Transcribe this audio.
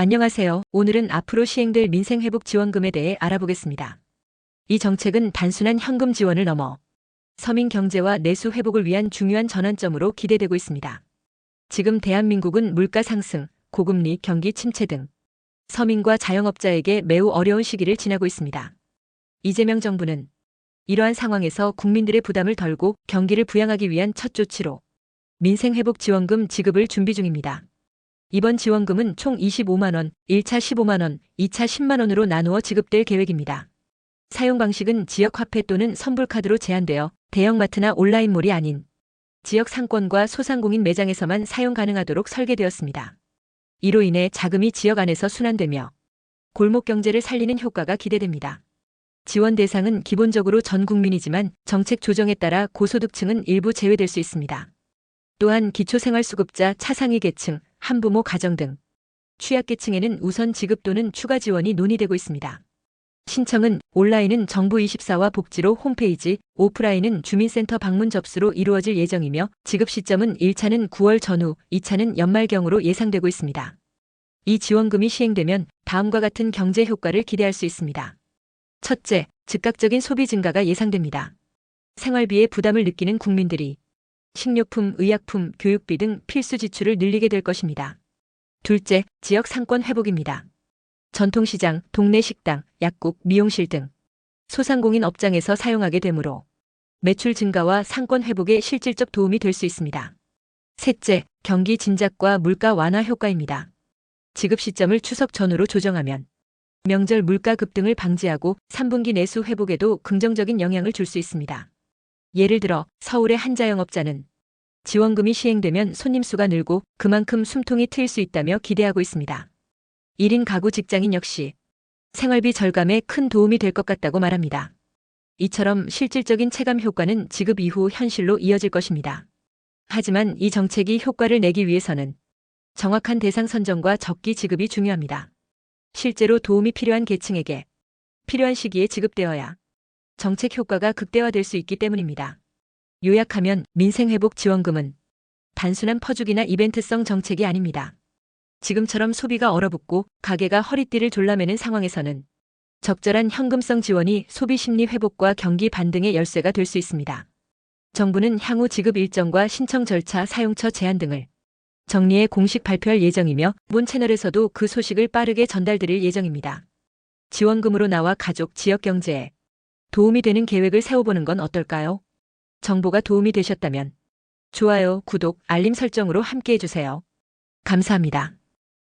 안녕하세요. 오늘은 앞으로 시행될 민생회복 지원금에 대해 알아보겠습니다. 이 정책은 단순한 현금 지원을 넘어 서민 경제와 내수 회복을 위한 중요한 전환점으로 기대되고 있습니다. 지금 대한민국은 물가 상승, 고금리, 경기 침체 등 서민과 자영업자에게 매우 어려운 시기를 지나고 있습니다. 이재명 정부는 이러한 상황에서 국민들의 부담을 덜고 경기를 부양하기 위한 첫 조치로 민생회복지원금 지급을 준비 중입니다. 이번 지원금은 총 25만원, 1차 15만원, 2차 10만원으로 나누어 지급될 계획입니다. 사용 방식은 지역 화폐 또는 선불카드로 제한되어 대형마트나 온라인몰이 아닌 지역 상권과 소상공인 매장에서만 사용 가능하도록 설계되었습니다. 이로 인해 자금이 지역 안에서 순환되며 골목 경제를 살리는 효과가 기대됩니다. 지원 대상은 기본적으로 전 국민이지만 정책 조정에 따라 고소득층은 일부 제외될 수 있습니다. 또한 기초생활수급자 차상위 계층, 한부모 가정 등 취약계층에는 우선 지급 또는 추가 지원이 논의되고 있습니다. 신청은 온라인은 정부24와 복지로 홈페이지, 오프라인은 주민센터 방문 접수로 이루어질 예정이며 지급 시점은 1차는 9월 전후, 2차는 연말경으로 예상되고 있습니다. 이 지원금이 시행되면 다음과 같은 경제 효과를 기대할 수 있습니다. 첫째, 즉각적인 소비 증가가 예상됩니다. 생활비에 부담을 느끼는 국민들이 식료품, 의약품, 교육비 등 필수 지출을 늘리게 될 것입니다. 둘째, 지역 상권 회복입니다. 전통시장, 동네 식당, 약국, 미용실 등 소상공인 업장에서 사용하게 되므로 매출 증가와 상권 회복에 실질적 도움이 될 수 있습니다. 셋째, 경기 진작과 물가 완화 효과입니다. 지급 시점을 추석 전후로 조정하면 명절 물가 급등을 방지하고 3분기 내수 회복에도 긍정적인 영향을 줄 수 있습니다. 예를 들어 서울의 한 자영업자는 지원금이 시행되면 손님 수가 늘고 그만큼 숨통이 트일 수 있다며 기대하고 있습니다. 1인 가구 직장인 역시 생활비 절감에 큰 도움이 될 것 같다고 말합니다. 이처럼 실질적인 체감 효과는 지급 이후 현실로 이어질 것입니다. 하지만 이 정책이 효과를 내기 위해서는 정확한 대상 선정과 적기 지급이 중요합니다. 실제로 도움이 필요한 계층에게 필요한 시기에 지급되어야 정책 효과가 극대화될 수 있기 때문입니다. 요약하면 민생회복 지원금은 단순한 퍼주기나 이벤트성 정책이 아닙니다. 지금처럼 소비가 얼어붙고 가게가 허리띠를 졸라매는 상황에서는 적절한 현금성 지원이 소비 심리 회복과 경기 반등의 열쇠가 될 수 있습니다. 정부는 향후 지급 일정과 신청 절차, 사용처 제한 등을 정리해 공식 발표할 예정이며 본 채널에서도 그 소식을 빠르게 전달드릴 예정입니다. 지원금으로 나와 가족, 지역 경제에 도움이 되는 계획을 세워보는 건 어떨까요? 정보가 도움이 되셨다면 좋아요, 구독, 알림 설정으로 함께 해주세요. 감사합니다.